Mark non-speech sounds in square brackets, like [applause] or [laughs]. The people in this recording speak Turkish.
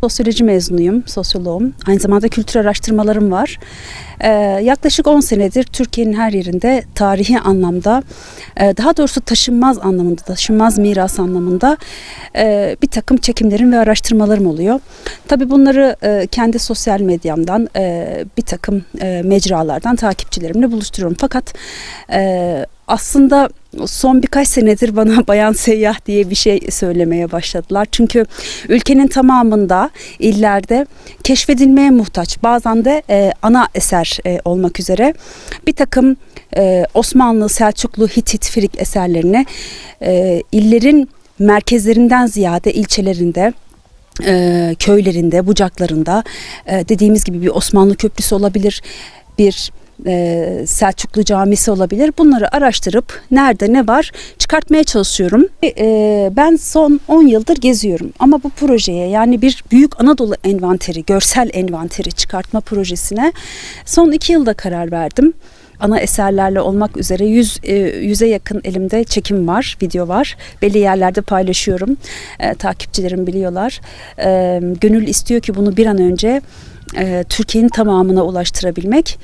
Sosyoloji mezunuyum, sosyoloğum. Aynı zamanda kültür araştırmalarım var. Ee, yaklaşık 10 senedir Türkiye'nin her yerinde tarihi anlamda, e, daha doğrusu taşınmaz anlamında, taşınmaz miras anlamında e, bir takım çekimlerim ve araştırmalarım oluyor. Tabii bunları e, kendi sosyal medyamdan, e, bir takım e, mecralardan takipçilerimle buluşturuyorum. Fakat e, aslında son birkaç senedir bana [laughs] bayan seyyah diye bir şey söylemeye başladılar. Çünkü ülkenin tamamında illerde keşfedilmeye muhtaç bazen de e, ana eser e, olmak üzere bir takım e, Osmanlı, Selçuklu, Hitit, Frig eserlerini e, illerin merkezlerinden ziyade ilçelerinde e, köylerinde, bucaklarında e, dediğimiz gibi bir Osmanlı köprüsü olabilir, bir e, Selçuklu camisi olabilir. Bunları araştırıp nerede ne var çıkartmaya çalışıyorum. E, ben son 10 yıldır geziyorum ama bu projeye yani bir Büyük Anadolu envanteri, görsel envanteri çıkartma projesine son 2 yılda karar verdim ana eserlerle olmak üzere 100 e, yüze yakın elimde çekim var, video var. Belli yerlerde paylaşıyorum. E, takipçilerim biliyorlar. E, gönül istiyor ki bunu bir an önce e, Türkiye'nin tamamına ulaştırabilmek.